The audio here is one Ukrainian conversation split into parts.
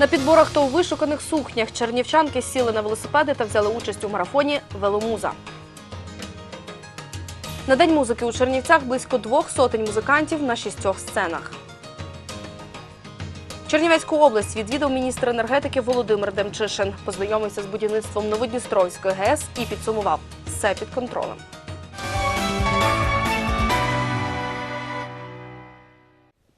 На підборах та у вишуканих сукнях чернівчанки сіли на велосипеди та взяли участь у марафоні Веломуза. На день музики у Чернівцях близько двох сотень музикантів на шістьох сценах. Чернівецьку область відвідав міністр енергетики Володимир Демчишин. Познайомився з будівництвом Новодністровської ГЕС і підсумував все під контролем.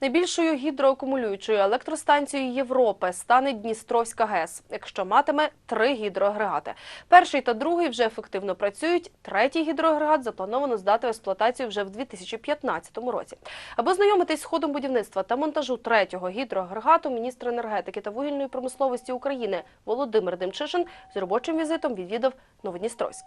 Найбільшою гідроакумулюючою електростанцією Європи стане Дністровська ГЕС, якщо матиме три гідроагрегати. Перший та другий вже ефективно працюють. Третій гідроагрегат заплановано здати в експлуатацію вже в 2015 році. Аби знайомитись з ходом будівництва та монтажу третього гідроагрегату, міністр енергетики та вугільної промисловості України Володимир Демчишин з робочим візитом відвідав Новодністровськ.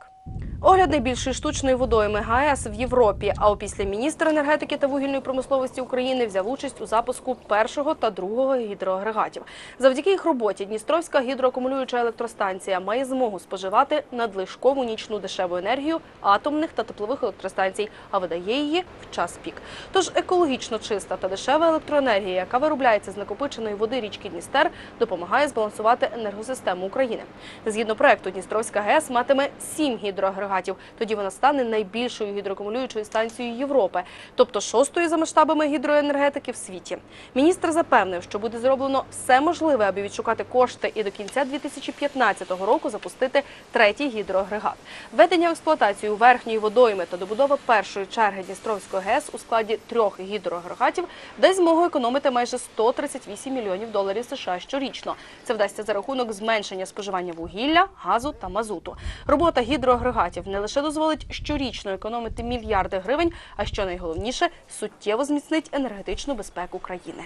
Огляд найбільшої штучної водойми ГАЕС в Європі. А опісля міністр енергетики та вугільної промисловості України взяв участь у запуску першого та другого гідроагрегатів. Завдяки їх роботі Дністровська гідроакумулююча електростанція має змогу споживати надлишкову нічну дешеву енергію атомних та теплових електростанцій, а видає її в час пік. Тож екологічно чиста та дешева електроенергія, яка виробляється з накопиченої води річки Дністер, допомагає збалансувати енергосистему України. Згідно проекту, Дністровська ГЕС матиме сім гідроагрегатів. Тоді вона стане найбільшою гідроакумулюючою станцією Європи, тобто шостою за масштабами гідроенергетики в світі. Міністр запевнив, що буде зроблено все можливе, аби відшукати кошти і до кінця 2015 року запустити третій гідроагрегат. Введення в експлуатацію верхньої водойми та добудова першої черги Дністровської ГЕС у складі трьох гідроагрегатів дасть змогу економити майже 138 мільйонів доларів США щорічно. Це вдасться за рахунок зменшення споживання вугілля, газу та мазуту. Робота гідроагрегатів не лише дозволить щорічно економити мільярди гривень, а що найголовніше суттєво зміцнить енергетичну безпеку країни.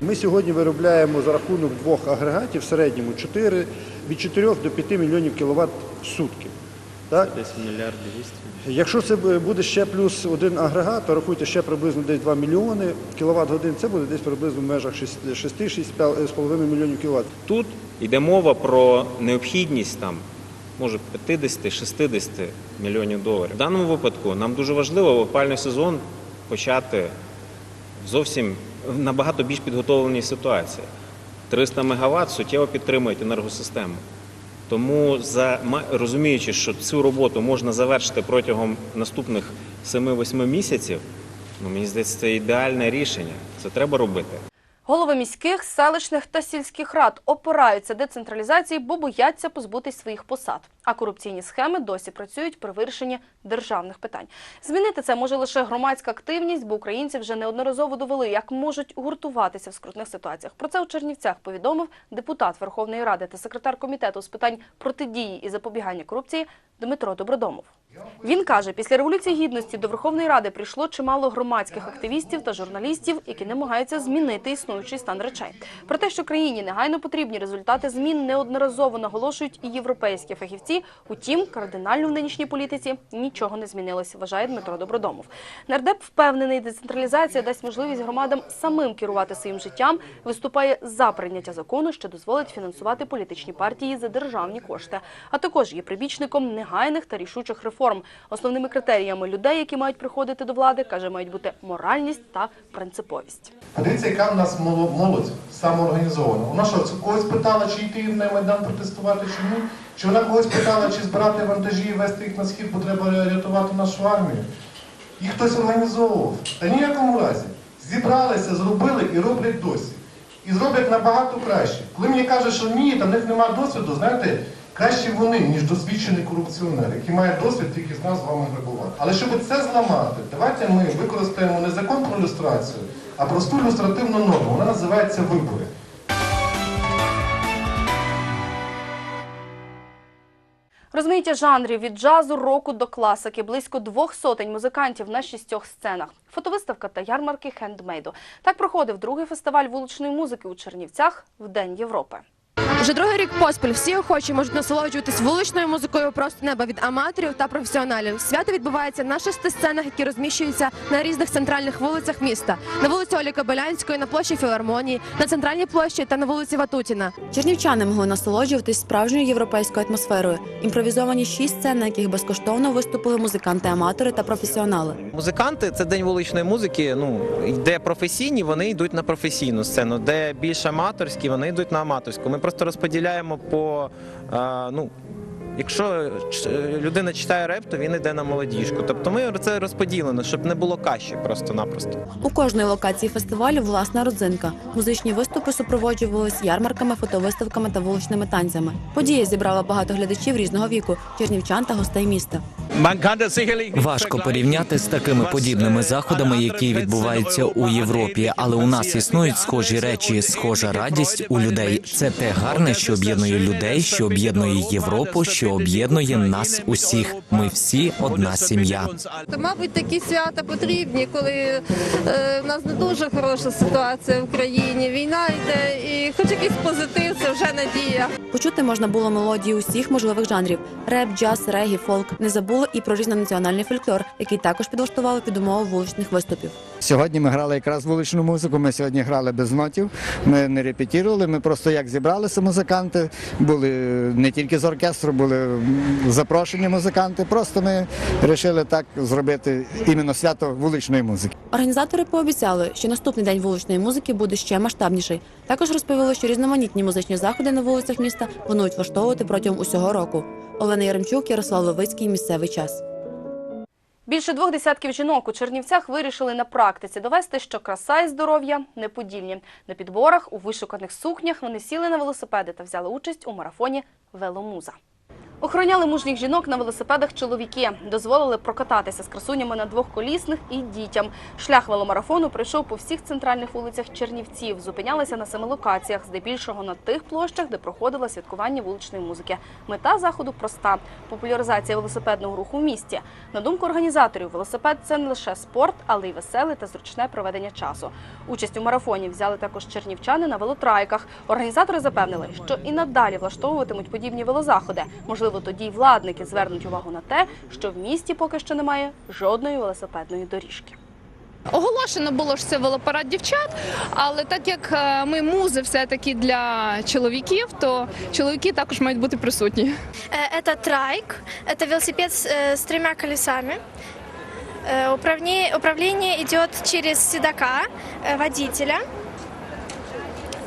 Ми сьогодні виробляємо за рахунок двох агрегатів в середньому 4, від 4 до 5 мільйонів кіловат в сутки. Так? Десь мільярд двісті. Якщо це буде ще плюс один агрегат, то рахуйте ще приблизно десь 2 мільйони кіловат годин, це буде десь приблизно в межах 6-6,5 мільйонів кіловат. Тут йде мова про необхідність там, може 50-60 мільйонів доларів. В даному випадку нам дуже важливо в опальний сезон почати зовсім набагато більш підготовленій ситуації. 300 МВт суттєво підтримують енергосистему. Тому, розуміючи, що цю роботу можна завершити протягом наступних 7-8 місяців, ну, мені здається, це ідеальне рішення. Це треба робити. Голови міських, селищних та сільських рад опираються децентралізації, бо бояться позбутись своїх посад. А корупційні схеми досі працюють при вирішенні державних питань. Змінити це може лише громадська активність, бо українці вже неодноразово довели, як можуть гуртуватися в скрутних ситуаціях. Про це у Чернівцях повідомив депутат Верховної Ради та секретар комітету з питань протидії і запобігання корупції Дмитро Добродомов. Він каже, після революції гідності до Верховної Ради прийшло чимало громадських активістів та журналістів, які намагаються змінити існуючий стан речей. Про те, що країні негайно потрібні результати змін, неодноразово наголошують і європейські фахівці. Утім, кардинально в нинішній політиці нічого не змінилося, вважає Дмитро Добродомов. Нардеп впевнений, децентралізація дасть можливість громадам самим керувати своїм життям. Виступає за прийняття закону, що дозволить фінансувати політичні партії за державні кошти. А також є прибічником негайних та рішучих реформ. Основними критеріями людей, які мають приходити до влади, каже, мають бути моральність та принциповість. Подивіться, яка в нас молодь самоорганізована. Вона що, когось питала, чи йти на Майдан протестувати, чи ні? Чи вона когось питала, чи збирати вантажі і вести їх на схід, бо треба рятувати нашу армію? Їх хтось організовував. Та ніякому разі. Зібралися, зробили і роблять досі. І зроблять набагато краще. Коли мені кажуть, що ні, там в них немає досвіду, знаєте, краще вони, ніж досвідчений корупціонер, який має досвід тільки з нас з вами грабувати. Але щоб це зламати, давайте ми використаємо не закон про люстрацію, а просту люстративну норму. Вона називається вибори. Розмаїття жанрів від джазу, року до класики, близько двох сотень музикантів на шістьох сценах. Фотовиставка та ярмарки хендмейду. Так проходив другий фестиваль вуличної музики у Чернівцях в День Європи. Вже другий рік поспіль всі охочі можуть насолоджуватись вуличною музикою просто неба від аматорів та професіоналів. Свято відбувається на шести сценах, які розміщуються на різних центральних вулицях міста. На вулиці Олі Кобилянської, на площі Філармонії, на центральній площі та на вулиці Ватутіна. Чернівчани могли насолоджуватись справжньою європейською атмосферою. Імпровізовані шість сцен, на яких безкоштовно виступили музиканти-аматори та професіонали. Музиканти це день вуличної музики. Ну де професійні, вони йдуть на професійну сцену, де більш аматорські, вони йдуть на аматорську. Ми просто розподіляємо по е, ну. Якщо ч- людина читає реп, то він йде на молодіжку. Тобто ми це розподілено, щоб не було каші просто-напросто. У кожної локації фестивалю власна родзинка. Музичні виступи супроводжувались ярмарками, фотовиставками та вуличними танцями. Подія зібрала багато глядачів різного віку, чернівчан та гостей міста. Важко порівняти з такими подібними заходами, які відбуваються у Європі, але у нас існують схожі речі, схожа радість у людей. Це те гарне, що об'єднує людей, що об'єднує Європу, що об'єднує нас усіх. Ми всі одна сім'я. Мабуть, такі свята потрібні, коли е, в нас не дуже хороша ситуація в країні. Війна йде, і хоч якийсь позитив, це вже надія. Почути можна було мелодії усіх можливих жанрів: реп, джаз, регі, фолк. Не забули і про різнонаціональний фольклор, який також підлаштували під умови вуличних виступів. Сьогодні ми грали якраз вуличну музику. Ми сьогодні грали без нотів. Ми не репетірували. Ми просто як зібралися музиканти. Були не тільки з оркестру, були запрошені музиканти. Просто ми вирішили так зробити іменно свято вуличної музики. Організатори пообіцяли, що наступний день вуличної музики буде ще масштабніший. Також розповіли, що різноманітні музичні заходи на вулицях міста планують влаштовувати протягом усього року. Олена Яремчук, Ярослав Левицький. Місцевий час. Більше двох десятків жінок у Чернівцях вирішили на практиці довести, що краса і здоров'я неподільні. На підборах у вишуканих сукнях вони сіли на велосипеди та взяли участь у марафоні Веломуза. Охороняли мужніх жінок на велосипедах чоловіки, дозволили прокататися з красунями на двохколісних і дітям. Шлях веломарафону пройшов по всіх центральних вулицях Чернівців. Зупинялися на семи локаціях, здебільшого на тих площах, де проходило святкування вуличної музики. Мета заходу проста популяризація велосипедного руху в місті. На думку організаторів, велосипед це не лише спорт, але й веселе та зручне проведення часу. Участь у марафоні взяли також чернівчани на велотрайках. Організатори запевнили, що і надалі влаштовуватимуть подібні велозаходи. Можливо, тоді й владники звернуть увагу на те, що в місті поки що немає жодної велосипедної доріжки. Оголошено було що це велопарад дівчат, але так як е, ми музи все-таки для чоловіків, то чоловіки також мають бути присутні. Э, Это трайк, это велосипед с, э, с тремя колесами. Э, управне- Управление идет через седока, э, водителя.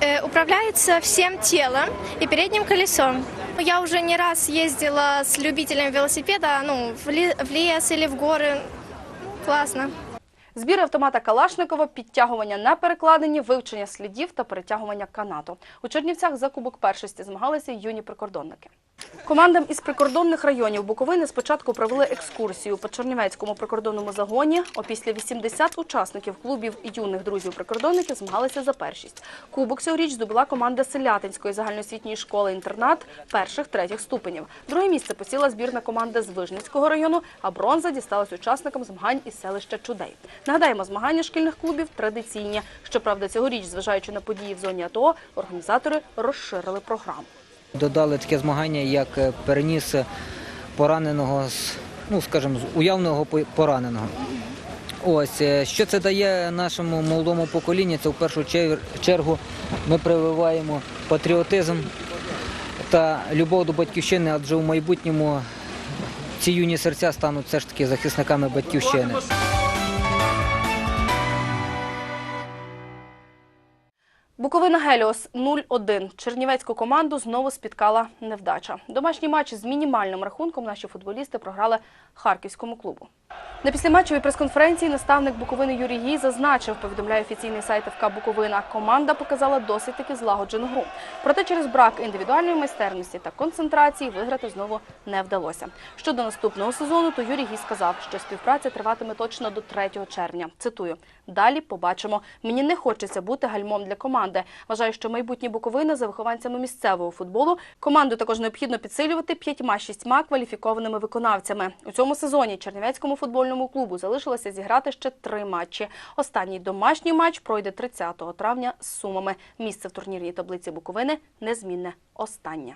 Э, Управляется всем телом и передним колесом. Я уже не раз ездила с любителем велосипеда ну, в ле- в лес или в горы. Классно. Збір автомата Калашникова, підтягування на перекладині, вивчення слідів та перетягування канату. У Чернівцях за кубок першості змагалися юні прикордонники. Командам із прикордонних районів Буковини спочатку провели екскурсію по Чернівецькому прикордонному загоні. Опісля 80 учасників клубів юних друзів-прикордонників змагалися за першість. Кубок цьогоріч здобула команда Селятинської загальноосвітньої школи-інтернат перших-третіх ступенів. Друге місце посіла збірна команда з Вижницького району, а бронза дісталась учасникам змагань із селища Чудей. Нагадаємо, змагання шкільних клубів традиційні. Щоправда, цьогоріч, зважаючи на події в зоні АТО, організатори розширили програму. Додали таке змагання, як е, переніс пораненого з, ну скажімо, з уявного пораненого. Ось е, що це дає нашому молодому поколінню? Це в першу чер- чергу ми прививаємо патріотизм та любов до батьківщини, адже в майбутньому ці юні серця стануть все ж таки захисниками батьківщини. Буковина Геліос 0-1. Чернівецьку команду знову спіткала невдача. Домашній матч з мінімальним рахунком наші футболісти програли Харківському клубу. На післяматчевій прес-конференції наставник Буковини Юрій Гій зазначив, повідомляє офіційний сайт ФК Буковина, команда показала досить таки злагоджену гру. Проте через брак індивідуальної майстерності та концентрації виграти знову не вдалося. Щодо наступного сезону, то Юрій Гій сказав, що співпраця триватиме точно до 3 червня. Цитую: далі побачимо. Мені не хочеться бути гальмом для команди. Вважаю, що майбутні Буковини за вихованцями місцевого футболу. Команду також необхідно підсилювати п'ятьма-шістьма кваліфікованими виконавцями. У цьому сезоні Чернівецькому футбольному клубу залишилося зіграти ще три матчі. Останній домашній матч пройде 30 травня з Сумами. Місце в турнірній таблиці Буковини незмінне останнє.